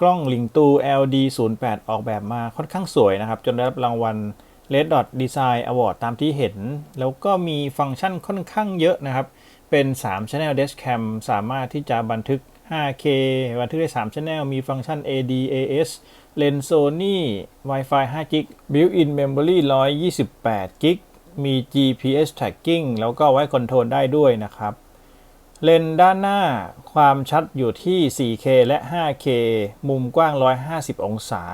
กล้องหลิงตู LD 0 8 ออกแบบมาค่อนข้างสวยนะครับ จนได้รับรางวัล Red Dot Design Award ตามที่เห็น แล้วก็มีฟังก์ชันค่อนข้างเยอะนะครับ เป็น 3 Channel Dashcam สามารถที่จะบันทึก 5K บันทึกได้ 3 Channel มีฟังก์ชัน AD AS เลนส์ Sony Wi-Fi 5 g Built-in Memory 128 g มี GPS tracking แล้วก็ไว้คอนโทรลได้ด้วยนะครับ เลนด้านหน้าความชัดอยู่ที่ 4K และ 5K มุมกว้าง 150 องศา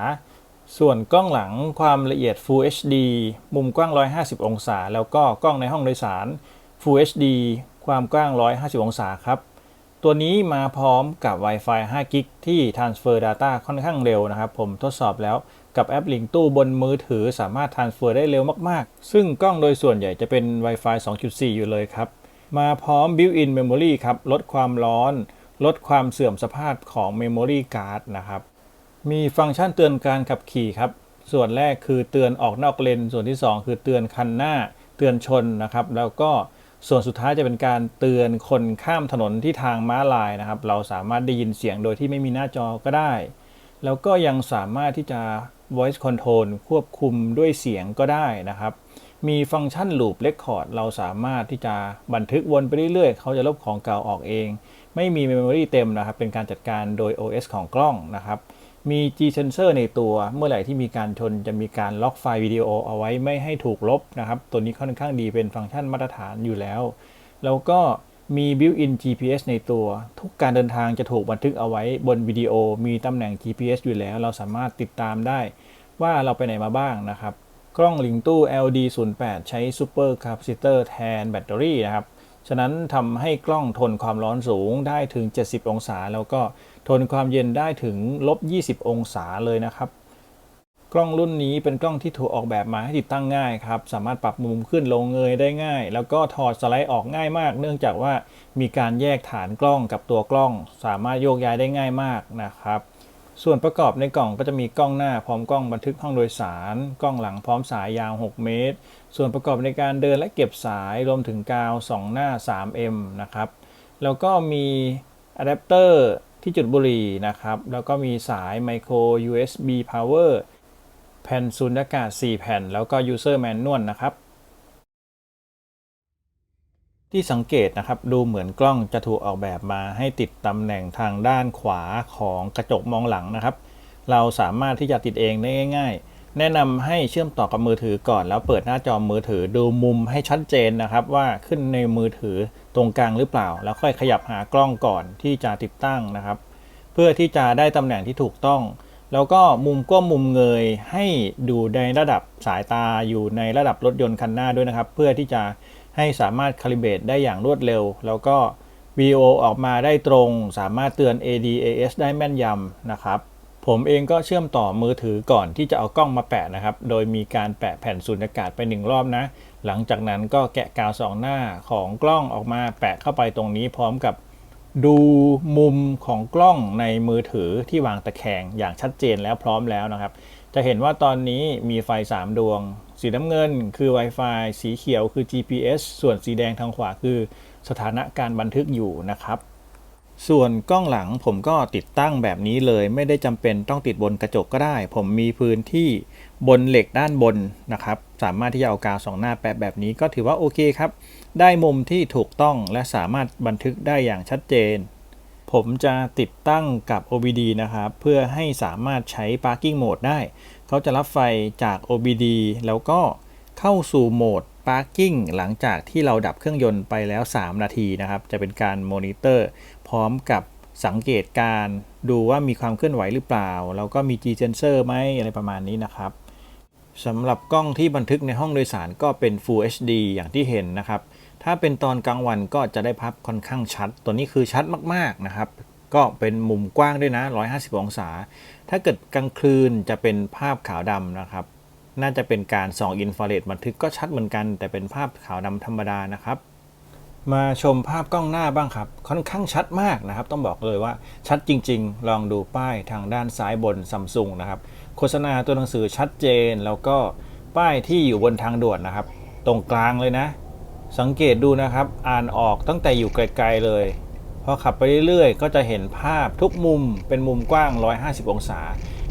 ส่วนกล้องหลังความละเอียด Full HD มุมกว้าง 150 องศา แล้วก็กล้องในห้องโดยสาร Full HD ความกว้าง 150 องศาครับ ตัวนี้มาพร้อมกับ Wi-Fi 5 g ที่ Transfer Data ค่อนข้างเร็วนะครับ ผมทดสอบแล้วกับแอปลิงตู้บนมือถือสามารถ Transfer ได้เร็วมาก ๆ ซึ่งกล้องโดยส่วนใหญ่จะเป็น Wi-Fi 2.4 อยู่เลยครับ มาพร้อม Built-in Memory ครับลดความร้อน ลดความเสื่อมสภาพของ Memory Card นะครับ มีฟังก์ชันเตือนการขับขี่ครับ ส่วนแรกคือเตือนออกนอกเลน ส่วนที่ 2 คือเตือนคันหน้า เตือนชนนะครับ แล้วก็ส่วนสุดท้ายจะเป็นการเตือนคนข้ามถนนที่ทางม้าลายนะครับ เราสามารถได้ยินเสียงโดยที่ไม่มีหน้าจอก็ได้ แล้วก็ยังสามารถที่จะ voice control ควบคุมด้วยเสียงก็ได้นะครับ มีฟังก์ชัน loop record เราสามารถที่จะบันทึกวนไปเรื่อยๆ เขาจะลบของเก่าออกเอง ไม่มี memory เต็มนะครับ เป็นการจัดการโดย OS ของกล้องนะครับ มี G sensor ในตัว เมื่อไหร่ที่มีการชนจะมีการล็อกไฟล์วิดีโอเอาไว้ไม่ให้ถูกลบนะครับ ตัวนี้ค่อนข้างดีเป็นฟังก์ชันมาตรฐานอยู่แล้ว แล้วก็มี built-in GPS ในตัว ทุกการเดินทางจะถูกบันทึกเอาไว้บนวิดีโอ มีตำแหน่ง GPS อยู่แล้ว เราสามารถติดตามได้ว่าเราไปไหนมาบ้างนะครับ กล้องลิงตู้ LD 0 8 ใช้ Super Capacitor แทนแบตเตอรี่นะครับ ฉะนั้นทำให้กล้องทนความร้อนสูงได้ถึง 70 องศา แล้วก็ทนความเย็นได้ถึงลบ 20 องศาเลยนะครับ กล้องรุ่นนี้เป็นกล้องที่ถูกออกแบบมาให้ติดตั้งง่ายครับ สามารถปรับมุมขึ้นลงเงยได้ง่าย แล้วก็ถอดสไลด์ออกง่ายมาก เนื่องจากว่ามีการแยกฐานกล้องกับตัวกล้อง สามารถโยกย้ายได้ง่ายมากนะครับ ส่วนประกอบในกล่องก็จะมีกล้องหน้าพร้อมกล้องบันทึกห้องโดยสาร กล้องหลังพร้อมสายยาว 6 เมตร ส่วนประกอบในการเดินและเก็บสายรวมถึงกาว 2 หน้า 3M นะครับ แล้วก็มีอะแดปเตอร์ที่จุดบุหรี่นะครับ แล้วก็มีสาย Micro USB Power แผ่นสูญญากาศ 4 แผ่น แล้วก็ User Manual นะครับ ที่สังเกตนะครับดูเหมือนกล้องจะถูกออกแบบมาให้ติดตำแหน่งทางด้านขวาของกระจกมองหลังนะครับ เราสามารถที่จะติดเองได้ง่าย ๆ แนะนำให้เชื่อมต่อกับมือถือก่อน แล้วเปิดหน้าจอมือถือดูมุมให้ชัดเจนนะครับ ว่าขึ้นในมือถือตรงกลางหรือเปล่า แล้วค่อยขยับหากล้องก่อนที่จะติดตั้งนะครับ เพื่อที่จะได้ตำแหน่งที่ถูกต้อง แล้วก็มุมก้มมุมเงยให้ดูในระดับสายตาอยู่ในระดับรถยนต์คันหน้าด้วยนะครับ เพื่อที่จะ ให้สามารถคาลิเบตได้อย่างรวดเร็ว แล้วก็วิดีโอออกมาได้ตรง สามารถเตือน ADAS ได้แม่นยำนะครับ ผมเองก็เชื่อมต่อมือถือก่อนที่จะเอากล้องมาแปะนะครับ โดยมีการแปะแผ่นสูญญากาศไปหนึ่งรอบนะ หลังจากนั้นก็แกะกาวสองหน้าของกล้องออกมาแปะเข้าไปตรงนี้พร้อมกับดูมุมของกล้องในมือถือที่วางตะแคงอย่างชัดเจนแล้วพร้อมแล้วนะครับ จะเห็นว่าตอนนี้มีไฟ 3 ดวง สีน้ำเงินคือ Wi-Fi สีเขียวคือ GPS ส่วนสีแดงทางขวาคือสถานะการบันทึกอยู่นะครับ ส่วนกล้องหลังผมก็ติดตั้งแบบนี้เลย ไม่ได้จำเป็นต้องติดบนกระจกก็ได้ ผมมีพื้นที่บนเหล็กด้านบนนะครับ สามารถที่จะเอากาวสองหน้าแปะแบบนี้ก็ถือว่าโอเคครับ ได้มุมที่ถูกต้องและสามารถบันทึกได้อย่างชัดเจน ผมจะติดตั้งกับ OBD นะครับ เพื่อให้สามารถใช้ Parking Mode ได้ เขาจะรับไฟจาก OBD แล้วก็เข้าสู่โหมด Parking หลังจากที่เราดับเครื่องยนต์ไปแล้ว 3 นาทีนะครับ จะเป็นการมอนิเตอร์พร้อมกับสังเกตการดูว่ามีความเคลื่อนไหวหรือเปล่า แล้วก็มี G sensor ไหมอะไรประมาณนี้นะครับสำหรับกล้องที่บันทึกในห้องโดยสารก็เป็น Full HD อย่างที่เห็นนะครับ ถ้าเป็นตอนกลางวันก็จะได้ภาพค่อนข้างชัด ตัวนี้คือชัดมากๆนะครับ ก็เป็นมุมกว้างด้วยนะ 150 องศา ถ้าเกิดกลางคืนจะเป็นภาพขาวดำนะครับ น่าจะเป็นการส่องอินฟราเรดบันทึกก็ชัดเหมือนกัน แต่เป็นภาพขาวดำธรรมดานะครับมาชมภาพกล้องหน้าบ้างครับ ค่อนข้างชัดมากนะครับ ต้องบอกเลยว่าชัดจริง ๆ ลองดูป้ายทางด้านซ้ายบนซัมซุงนะครับ โฆษณาตัวหนังสือชัดเจน แล้วก็ป้ายที่อยู่บนทางด่วนนะครับ ตรงกลางเลยนะ สังเกตดูนะครับ อ่านออกตั้งแต่อยู่ไกล ๆเลย พอขับไปเรื่อยๆ ก็จะเห็นภาพทุกมุมเป็นมุมกว้าง 150 องศา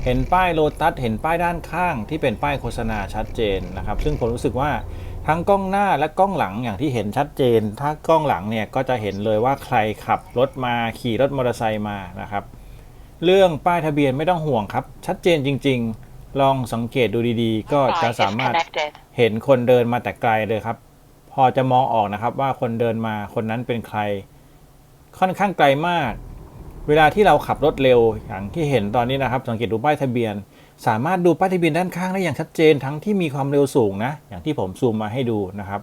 เห็นป้ายโลตัส เห็นป้ายด้านข้างที่เป็นป้ายโฆษณาชัดเจนนะครับ ซึ่งผมรู้สึกว่าทั้งกล้องหน้าและกล้องหลังอย่างที่เห็นชัดเจน ถ้ากล้องหลังเนี่ยก็จะเห็นเลยว่าใครขับรถมาขี่รถมอเตอร์ไซค์มานะครับ เรื่องป้ายทะเบียนไม่ต้องห่วงครับ ชัดเจนจริง ๆ ลองสังเกตดูดีๆ ก็จะสามารถเห็นคนเดินมาแต่ไกลเลยครับ พอจะมองออกนะครับว่าคนเดินมาคนนั้นเป็นใคร ค่อนข้างไกลมาก เวลาที่เราขับรถเร็วอย่างที่เห็นตอนนี้นะครับ สังเกตดูป้ายทะเบียน สามารถดูป้ายทะเบียนด้านข้างได้อย่างชัดเจนทั้งที่มีความเร็วสูงนะ อย่างที่ผมซูมมาให้ดูนะครับ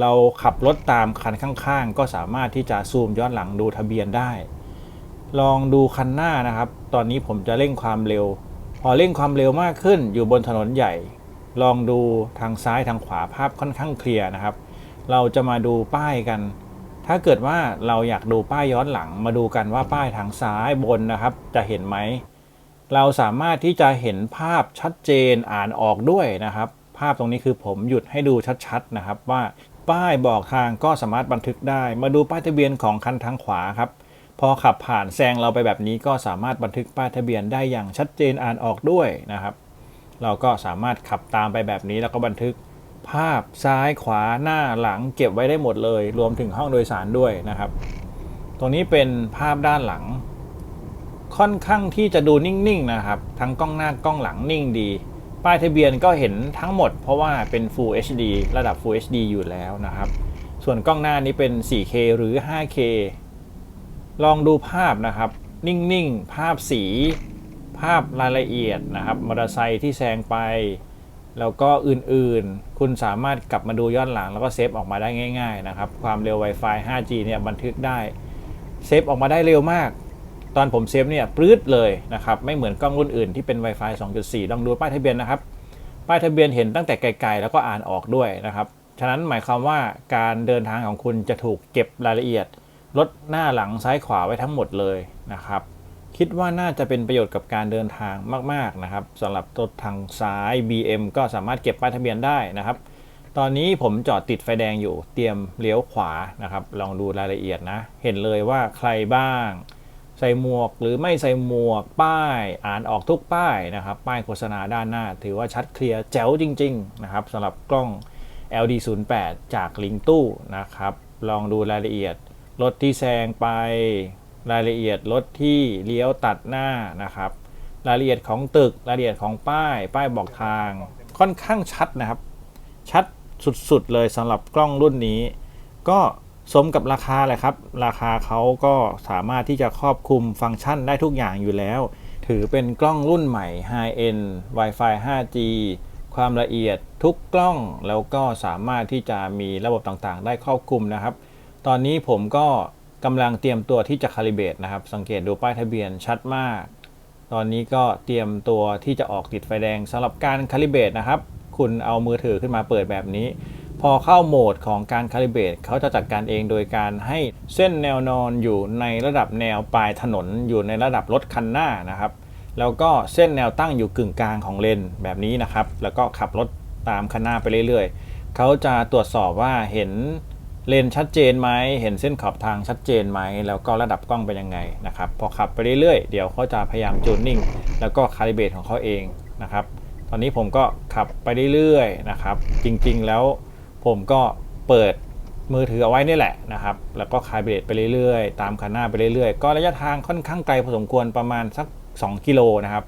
เราขับรถตามคันข้างๆ ก็สามารถที่จะซูมย้อนหลังดูทะเบียนได้ ลองดูคันหน้านะครับ ตอนนี้ผมจะเร่งความเร็ว พอเร่งความเร็วมากขึ้นอยู่บนถนนใหญ่ ลองดูทางซ้ายทางขวาภาพค่อนข้างเคลียร์นะครับ เราจะมาดูป้ายกัน ถ้าเกิดว่าเราอยากดูป้ายย้อนหลังมาดูกันว่าป้ายทางซ้ายบนนะครับ จะเห็นไหม เราสามารถที่จะเห็นภาพชัดเจนอ่านออกด้วยนะครับ ภาพตรงนี้คือผมหยุดให้ดูชัดๆนะครับ ว่าป้ายบอกทางก็สามารถบันทึกได้ มาดูป้ายทะเบียนของคันทางขวาครับ พอขับผ่านแซงเราไปแบบนี้ก็สามารถบันทึกป้ายทะเบียนได้อย่างชัดเจนอ่านออกด้วยนะครับ เราก็สามารถขับตามไปแบบนี้แล้วก็บันทึก ภาพซ้ายขวาหน้าหลังเก็บไว้ได้หมดเลย รวมถึงห้องโดยสารด้วยนะครับ ตรงนี้เป็นภาพด้านหลัง ค่อนข้างที่จะดูนิ่งๆนะครับ ทั้งกล้องหน้ากล้องหลังนิ่งดี ป้ายทะเบียนก็เห็นทั้งหมดเพราะว่าเป็น Full HD ระดับ Full HD อยู่แล้วนะครับ ส่วนกล้องหน้านี้เป็น 4K หรือ 5K ลองดูภาพนะครับ นิ่งๆ ภาพสี ภาพรายละเอียดนะครับมอเตอร์ไซค์ที่แซงไป แล้วก็อื่นๆ คุณสามารถกลับมาดูย้อนหลัง แล้วก็เซฟออกมาได้ง่าย ๆ นะครับ ความเร็ว Wi-Fi 5G เนี่ยบันทึกได้ เซฟออกมาได้เร็วมาก ตอนผมเซฟเนี่ยปลื้ดเลยนะครับ ไม่เหมือนกล้องรุ่นอื่นที่เป็น Wi-Fi 2.4 ลองดูป้ายทะเบียนนะครับ ป้ายทะเบียนเห็นตั้งแต่ไกลๆ แล้วก็อ่านออกด้วยนะครับ ฉะนั้นหมายความว่าการเดินทางของคุณจะถูกเก็บรายละเอียดรถหน้าหลังซ้ายขวาไว้ทั้งหมดเลยนะครับ คิดว่าน่าจะเป็นประโยชน์กับการเดินทางมาก ๆนะครับสำหรับรถทางซ้าย BM ก็สามารถเก็บป้ายทะเบียนได้นะครับ ตอนนี้ผมจอดติดไฟแดงอยู่เตรียมเลี้ยวขวานะครับ ลองดูรายละเอียดนะ เห็นเลยว่าใครบ้าง ใส่หมวกหรือไม่ใส่หมวกป้าย อ่านออกทุกป้ายนะครับ ป้ายโฆษณาด้านหน้า ถือว่าชัดเคลียร์แจ๋วจริง ๆ นะครับสำหรับกล้อง LD 0 8 จากลิงตู้นะครับ ลองดูรายละเอียดรถที่แซงไป รายละเอียดรถที่เลี้ยวตัดหน้านะครับ รายละเอียดของตึกรายละเอียดของป้าย ป้ายบอกทาง ค่อนข้างชัดนะครับ ชัดสุดๆเลยสำหรับกล้องรุ่นนี้ ก็สมกับราคาเลยครับ ราคาเขาก็สามารถที่จะครอบคลุมฟังก์ชันได้ทุกอย่างอยู่แล้ว ถือเป็นกล้องรุ่นใหม่ High End Wi-Fi 5G ความละเอียดทุกกล้องแล้วก็สามารถที่จะมีระบบต่างๆ ได้ครอบคลุมนะครับ ตอนนี้ผมก็ กำลังเตรียมตัวที่จะคาลิเบตนะครับ สังเกตดูป้ายทะเบียนชัดมาก ตอนนี้ก็เตรียมตัวที่จะออกติดไฟแดงสำหรับการคาลิเบตนะครับ คุณเอามือถือขึ้นมาเปิดแบบนี้ พอเข้าโหมดของการคาลิเบตเขาจะจัดการเองโดยการให้เส้นแนวนอนอยู่ในระดับแนวปลายถนน อยู่ในระดับรถคันหน้านะครับ แล้วก็เส้นแนวตั้งอยู่กึ่งกลางของเลนแบบนี้นะครับ แล้วก็ขับรถตามคันหน้าไปเรื่อยๆเขาจะตรวจสอบว่าเห็น เลนชัดเจนไหมเห็นเส้นขอบทางชัดเจนไหมแล้วก็ระดับกล้องเป็นยังไงนะครับพอขับไปเรื่อยๆเดี๋ยวเขาจะพยายามจูนนิ่งแล้วก็คาลิเบตของเขาเองนะครับตอนนี้ผมก็ขับไปเรื่อยๆนะครับจริงๆแล้วผมก็เปิดมือถือเอาไว้นี่แหละนะครับ แล้วก็คาลิเบตไปเรื่อยๆ ตามคันหน้าไปเรื่อยๆ ก็ระยะทางค่อนข้างไกลพอสมควรประมาณสัก 2 กิโลนะครับ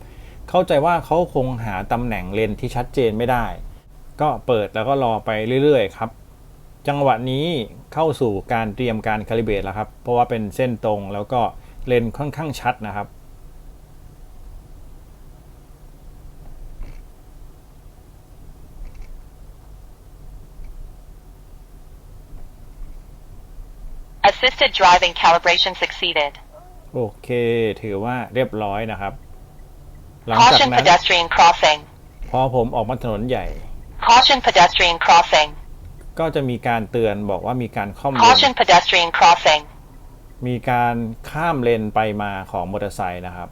เข้าใจว่าเขาคงหาตำแหน่งเลนที่ชัดเจนไม่ได้ ก็เปิดแล้วก็รอไปเรื่อยๆครับ จังหวะนี้เข้าสู่การเตรียมการคาลิเบตแล้วครับ เพราะว่าเป็นเส้นตรงแล้วก็เลนค่อนข้างชัดนะครับ Assisted driving calibration succeeded. โอเค ถือว่าเรียบร้อยนะครับ หลังจาก Caution นั้น pedestrian crossing. พอผมออกมาถนนใหญ่ Caution pedestrian crossing. ก็จะมีการเตือนบอกว่ามีการข้อมเล Caution น pedestrian crossing มีการข้ามเลนไปมาของมอเตอร์ไซค์นะครับ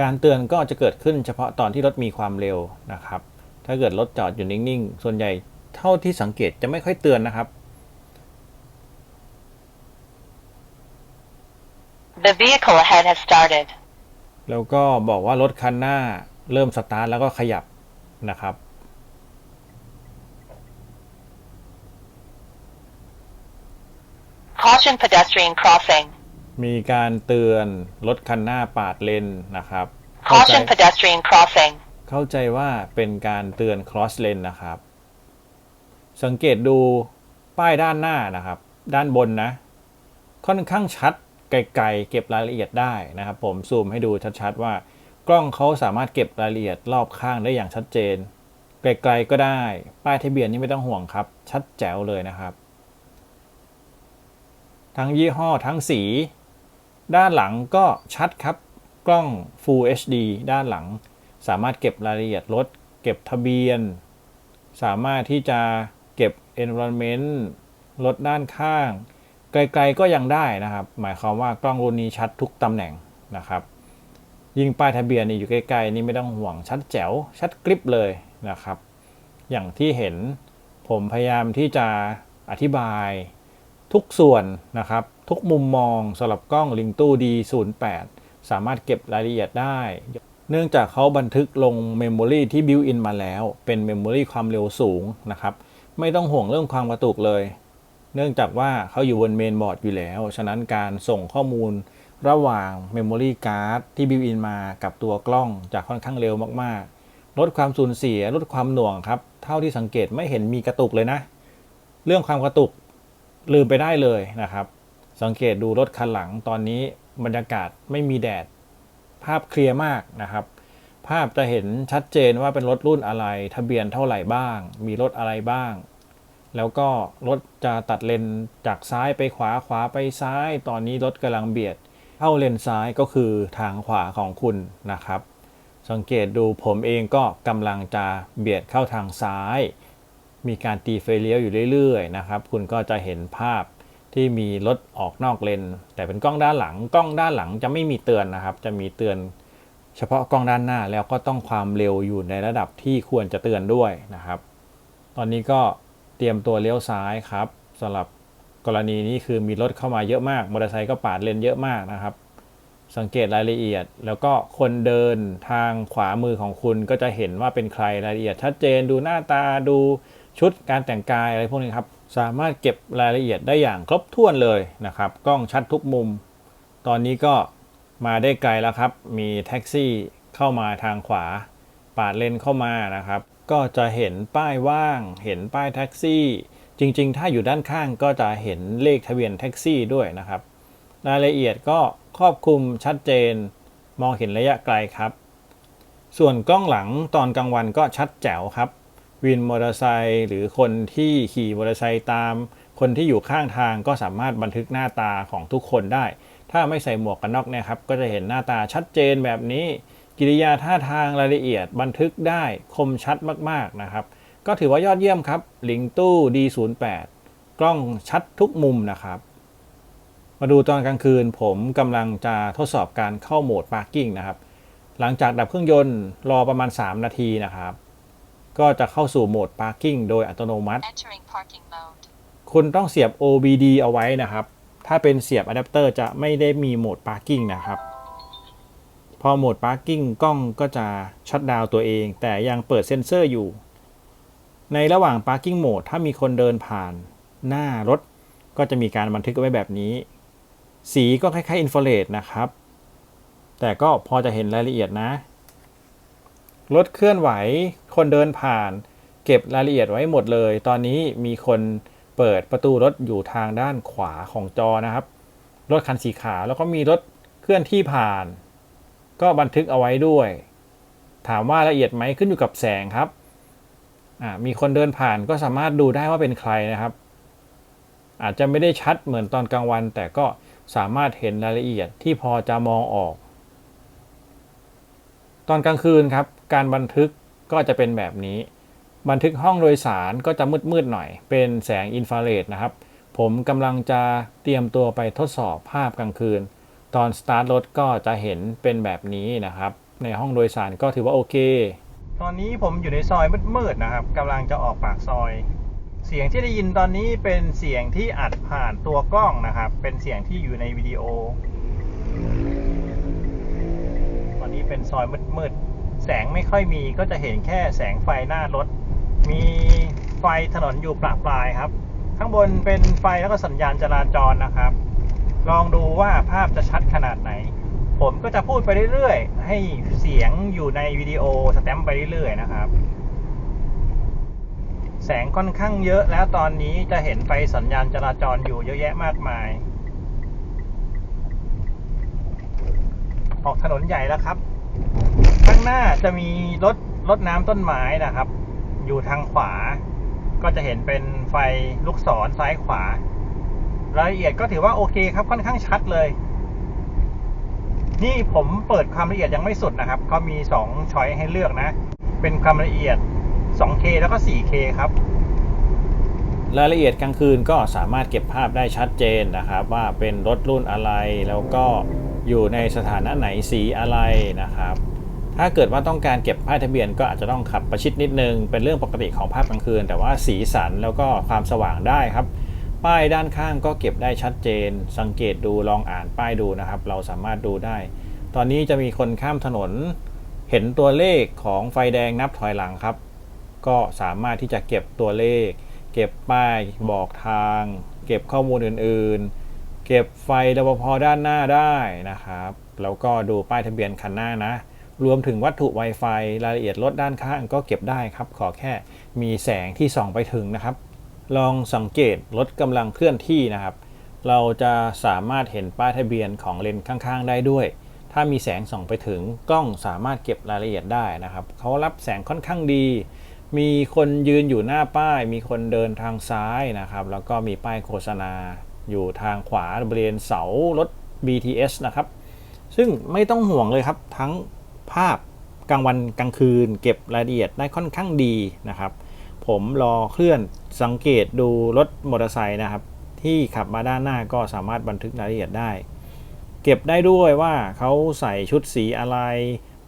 การเตือนก็จะเกิดขึ้นเฉพาะตอนที่รถมีความเร็วนะครับ ถ้าเกิดรถจอดอยู่นิ่งๆ ส่วนใหญ่เท่าที่สังเกตจะไม่ค่อยเตือนนะครับ The vehicle ahead has started แล้วก็บอกว่ารถคันหน้าเริ่มสตาร์ทแล้วก็ขยับ นะครับ Caution pedestrian crossing. มีการเตือนรถคันหน้าปาดเลนนะครับเข้าใจ Caution pedestrian crossing. เข้าใจว่าเป็นการเตือน cross lane นะครับ สังเกตดูป้ายด้านหน้านะครับ ด้านบนนะ ค่อนข้างชัดไกลๆเก็บรายละเอียดได้นะครับ ผมซูมให้ดูชัดๆว่า กล้องเขาสามารถเก็บรายละเอียดรอบข้างได้อย่างชัดเจน ไกลๆก็ได้ ป้ายทะเบียนนี่ไม่ต้องห่วงครับ ชัดแจ๋วเลยนะครับ ทั้งยี่ห้อทั้งสี ด้านหลังก็ชัดครับ กล้อง Full HD ด้านหลัง สามารถเก็บรายละเอียดรถ เก็บทะเบียน สามารถที่จะเก็บ environment รถด้านข้าง ไกลๆก็ยังได้นะครับ หมายความว่ากล้องรุ่นนี้ชัดทุกตำแหน่งนะครับ ยิ่งป้ายทะเบียนนี่อยู่ใกล้ๆนี่ไม่ต้องห่วงชัดแจ๋วชัดกริบเลยนะครับ อย่างที่เห็นผมพยายามที่จะอธิบายทุกส่วนนะครับ ทุกมุมมองสำหรับกล้องลิงตู้ D08 สามารถเก็บรายละเอียดได้ เนื่องจากเขาบันทึกลงเมมโมรีที่บิวอินมาแล้ว เป็นเมมโมรีความเร็วสูงนะครับ ไม่ต้องห่วงเรื่องความกระตุกเลย เนื่องจากว่าเขาอยู่บนเมนบอร์ดอยู่แล้ว ฉะนั้นการส่งข้อมูล ระหว่างเมมโมรีการ์ดที่บิวอินมากับตัวกล้องจะค่อนข้างเร็วมากๆ ลดความสูญเสียลดความหน่วงครับ เท่าที่สังเกตไม่เห็นมีกระตุกเลยนะ เรื่องความกระตุกลืมไปได้เลยนะครับ สังเกตดูรถคันหลังตอนนี้บรรยากาศไม่มีแดด ภาพเคลียร์มากนะครับ ภาพจะเห็นชัดเจนว่าเป็นรถรุ่นอะไร ทะเบียนเท่าไหร่บ้าง มีรถอะไรบ้าง แล้วก็รถจะตัดเลนจากซ้ายไปขวาขวาไปซ้าย ตอนนี้รถกำลังเบียด เข้าเลนซ้ายก็คือทางขวาของคุณนะครับ สังเกตดูผมเองก็กำลังจะเบียดเข้าทางซ้าย มีการตีไฟเลี้ยวอยู่เรื่อยๆนะครับ คุณก็จะเห็นภาพที่มีรถออกนอกเลน แต่เป็นกล้องด้านหลัง กล้องด้านหลังจะไม่มีเตือนนะครับ จะมีเตือนเฉพาะกล้องด้านหน้าแล้วก็ต้องความเร็วอยู่ในระดับที่ควรจะเตือนด้วยนะครับ ตอนนี้ก็เตรียมตัวเลี้ยวซ้ายครับสำหรับ กรณีนี้คือมีรถเข้ามาเยอะมาก มอเตอร์ไซค์ก็ปาดเลนเยอะมากนะครับ สังเกตรายละเอียด แล้วก็คนเดินทางขวามือของคุณก็จะเห็นว่าเป็นใครรายละเอียดชัดเจน ดูหน้าตาดูชุดการแต่งกายอะไรพวกนี้ครับสามารถเก็บรายละเอียดได้อย่างครบถ้วนเลยนะครับ กล้องชัดทุกมุม ตอนนี้ก็มาได้ไกลแล้วครับ มีแท็กซี่เข้ามาทางขวา ปาดเลนเข้ามานะครับ ก็จะเห็นป้ายว่าง เห็นป้ายแท็กซี่ จริง ๆ ถ้าอยู่ด้านข้างก็จะเห็นเลขทะเบียนแท็กซี่ด้วยนะครับ รายละเอียดก็ครอบคลุมชัดเจน มองเห็นระยะไกลครับ ส่วนกล้องหลังตอนกลางวันก็ชัดแจ๋วครับ วินมอเตอร์ไซค์หรือคนที่ขี่มอเตอร์ไซค์ตาม คนที่อยู่ข้างทางก็สามารถบันทึกหน้าตาของทุกคนได้ ถ้าไม่ใส่หมวกกันน็อกนี่ยครับ ก็จะเห็นหน้าตาชัดเจนแบบนี้ กิริยาท่าทางรายละเอียดบันทึกได้คมชัดมากๆนะครับ ก็ถือว่ายอดเยี่ยมครับลิงตู้ D08 กล้องชัดทุกมุมนะครับ มาดูตอนกลางคืนผมกำลังจะทดสอบการเข้าโหมด Parking นะครับ หลังจากดับเครื่องยนต์รอประมาณ 3 นาทีนะครับ ก็จะเข้าสู่โหมด Parking โดยอัตโนมัติ Entering parking mode. คุณต้องเสียบ OBD เอาไว้นะครับ ถ้าเป็นเสียบอะแดปเตอร์จะไม่ได้มีโหมด Parking นะครับพอโหมด Parking กล้องก็จะชัดดาวน์ตัวเอง แต่ยังเปิดเซ็นเซอร์อยู่ ในระหว่าง Parking Mode ถ้ามีคนเดินผ่านหน้ารถ ก็จะมีการบันทึกเอาไว้แบบนี้ สีก็คล้ายๆอินฟราเรดนะครับ แต่ก็พอจะเห็นรายละเอียดนะ รถเคลื่อนไหว คนเดินผ่าน เก็บรายละเอียดไว้หมดเลย ตอนนี้มีคนเปิดประตูรถอยู่ทางด้านขวาของจอนะครับ รถคันสีขาวแล้วก็มีรถเคลื่อนที่ผ่าน ก็บันทึกเอาไว้ด้วย ถามว่าละเอียดไหมขึ้นอยู่กับแสงครับ มีคนเดินผ่านก็สามารถดูได้ว่าเป็นใครนะครับ อาจจะไม่ได้ชัดเหมือนตอนกลางวัน แต่ก็สามารถเห็นรายละเอียดที่พอจะมองออก ตอนกลางคืนครับ การบันทึกก็จะเป็นแบบนี้ บันทึกห้องโดยสารก็จะมืดๆหน่อย เป็นแสงอินฟราเรดนะครับ ผมกำลังจะเตรียมตัวไปทดสอบภาพกลางคืน ตอนสตาร์ทรถก็จะเห็นเป็นแบบนี้นะครับ ในห้องโดยสารก็ถือว่าโอเค ตอนนี้ผมอยู่ในซอยมืดๆนะครับกำลังจะออกปากซอย เสียงที่ได้ยินตอนนี้เป็นเสียงที่อัดผ่านตัวกล้องนะครับ เป็นเสียงที่อยู่ในวิดีโอ ตอนนี้เป็นซอยมืดๆแสงไม่ค่อยมีก็จะเห็นแค่แสงไฟหน้ารถ มีไฟถนนอยู่ปละปรายครับ ข้างบนเป็นไฟแล้วก็สัญญาณจราจรนะครับ ลองดูว่าภาพจะชัดขนาดไหน ผมก็จะพูดไปเรื่อยๆ ให้เสียงอยู่ในวิดีโอสแตมป์ไปเรื่อยๆ นะครับ แสงค่อนข้างเยอะแล้วตอนนี้จะเห็นไฟสัญญาณจราจรอยู่เยอะแยะมากมาย ออกถนนใหญ่แล้วครับ ข้างหน้าจะมีรถรถน้ำต้นไม้นะครับ อยู่ทางขวา ก็จะเห็นเป็นไฟลูกศรซ้ายขวารายละเอียดก็ถือว่าโอเคครับค่อนข้างชัดเลย นี่ผมเปิดความละเอียดยังไม่สุดนะครับเขามี2ช้อยให้เลือกนะ เป็นความละเอียด 2K แล้วก็ 4K ครับรายละเอียดกลางคืนก็สามารถเก็บภาพได้ชัดเจนนะครับ ว่าเป็นรถรุ่นอะไรแล้วก็อยู่ในสถานะไหนสีอะไรนะครับ ถ้าเกิดว่าต้องการเก็บป้ายทะเบียนก็อาจจะต้องขับประชิดนิดนึง เป็นเรื่องปกติของภาพกลางคืน แต่ว่าสีสันแล้วก็ความสว่างได้ครับ ป้ายด้านข้างก็เก็บได้ชัดเจน สังเกตดูลองอ่านป้ายดูนะครับ เราสามารถดูได้ ตอนนี้จะมีคนข้ามถนน เห็นตัวเลขของไฟแดงนับถอยหลังครับ ก็สามารถที่จะเก็บตัวเลข เก็บป้ายบอกทาง เก็บข้อมูลอื่นๆ เก็บไฟรปภด้านหน้าได้นะครับแล้วก็ดูป้ายทะเบียนคันหน้านะ รวมถึงวัตถุ Wi-Fi รายละเอียดรถด้านข้างก็เก็บได้ครับ ขอแค่มีแสงที่ส่องไปถึงนะครับ ลองสังเกตรถกำลังเคลื่อนที่นะครับ เราจะสามารถเห็นป้ายทะเบียนของเลนข้างๆ ได้ด้วย ถ้ามีแสงส่องไปถึงกล้องสามารถเก็บรายละเอียดได้นะครับ เขารับแสงค่อนข้างดี มีคนยืนอยู่หน้าป้าย มีคนเดินทางซ้ายนะครับ แล้วก็มีป้ายโฆษณา อยู่ทางขวาบริเวณเสารถ BTS นะครับ ซึ่งไม่ต้องห่วงเลยครับทั้งภาพกลางวันกลางคืน เก็บรายละเอียดได้ค่อนข้างดีนะครับ ผมรอเคลื่อนสังเกตดูรถมอเตอร์ไซค์นะครับ ที่ขับมาด้านหน้าก็สามารถบันทึกรายละเอียดได้ เก็บได้ด้วยว่าเขาใส่ชุดสีอะไร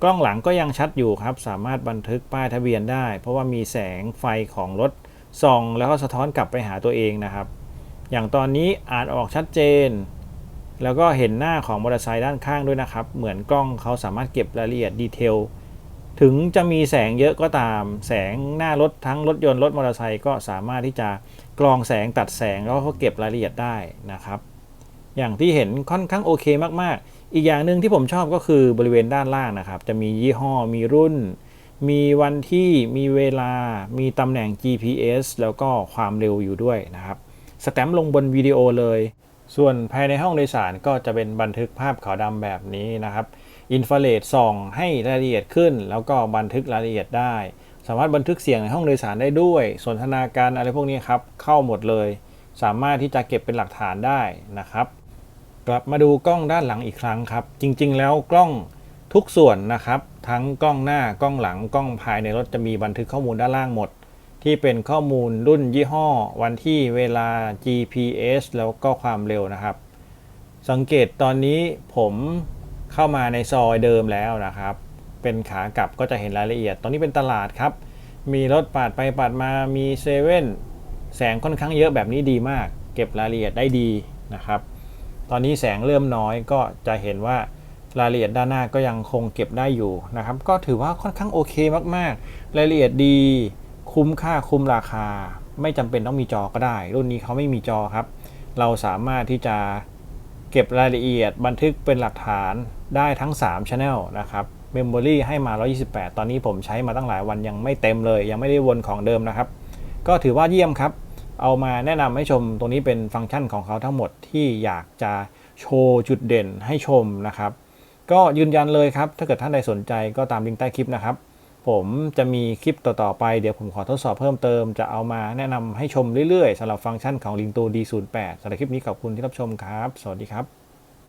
กล้องหลังก็ยังชัดอยู่ครับ สามารถบันทึกป้ายทะเบียนได้ เพราะว่ามีแสงไฟของรถส่องแล้วก็สะท้อนกลับไปหาตัวเองนะครับ อย่างตอนนี้อ่านออกชัดเจน แล้วก็เห็นหน้าของมอเตอร์ไซค์ด้านข้างด้วยนะครับ เหมือนกล้องเขาสามารถเก็บรายละเอียดดีเทล ถึงจะมีแสงเยอะก็ตาม แสงหน้ารถทั้งรถยนต์รถมอเตอร์ไซค์ก็สามารถที่จะกรองแสงตัดแสงแล้วก็เก็บรายละเอียดได้นะครับ อย่างที่เห็นค่อนข้างโอเคมากๆ อีกอย่างหนึ่งที่ผมชอบก็คือบริเวณด้านล่างนะครับ จะมียี่ห้อมีรุ่น มีวันที่มีเวลา มีตำแหน่ง GPS แล้วก็ความเร็วอยู่ด้วยนะครับสแตมป์ลงบนวิดีโอเลย ส่วนภายในห้องโดยสารก็จะเป็นบันทึกภาพขาวดำแบบนี้นะครับ อินฟราเรดส่องให้รายละเอียดขึ้น แล้วก็บันทึกรายละเอียดได้ สามารถบันทึกเสียงในห้องโดยสารได้ด้วย สนทนาการอะไรพวกนี้ครับ เข้าหมดเลย สามารถที่จะเก็บเป็นหลักฐานได้นะครับ กลับมาดูกล้องด้านหลังอีกครั้งครับ จริง ๆ แล้วกล้องทุกส่วนนะครับ ทั้งกล้องหน้ากล้องหลังกล้องภายในรถจะมีบันทึกข้อมูลด้านล่างหมด ที่เป็นข้อมูลรุ่นยี่ห้อ วันที่เวลา GPS แล้วก็ความเร็วนะครับ สังเกตตอนนี้ผม เข้ามาในซอยเดิมแล้วนะครับ เป็นขากลับก็จะเห็นรายละเอียด ตอนนี้เป็นตลาดครับ มีรถปาดไปปาดมา มีเซเว่นแสงค่อนข้างเยอะแบบนี้ดีมาก เก็บรายละเอียดได้ดีนะครับ ตอนนี้แสงเริ่มน้อยก็จะเห็นว่ารายละเอียดด้านหน้าก็ยังคงเก็บได้อยู่นะครับ ก็ถือว่าค่อนข้างโอเคมากๆ รายละเอียดดี คุ้มค่าคุ้มราคา ไม่จำเป็นต้องมีจอก็ได้ รุ่นนี้เขาไม่มีจอครับ เราสามารถที่จะ เก็บรายละเอียดบันทึกเป็นหลักฐานได้ทั้ง 3 Channel นะครับ Memory ให้มา 128 ตอนนี้ผมใช้มาตั้งหลายวันยังไม่เต็มเลย ยังไม่ได้วนของเดิมนะครับ ก็ถือว่าเยี่ยมครับ เอามาแนะนำให้ชมตรงนี้เป็นฟังก์ชันของเขาทั้งหมดที่อยากจะโชว์จุดเด่นให้ชมนะครับ ก็ยืนยันเลยครับ ถ้าเกิดท่านใดสนใจก็ตามลิงก์ใต้คลิปนะครับ ผมจะมีคลิปต่อ ๆ ไปเดี๋ยวผมขอทดสอบเพิ่มเติม จะเอามาแนะนำให้ชมเรื่อย ๆสำหรับฟังก์ชันของ l i n k t o D08 สำหรับคลิปนี้ขอบคุณที่รับชมครับ สวัสดีครับ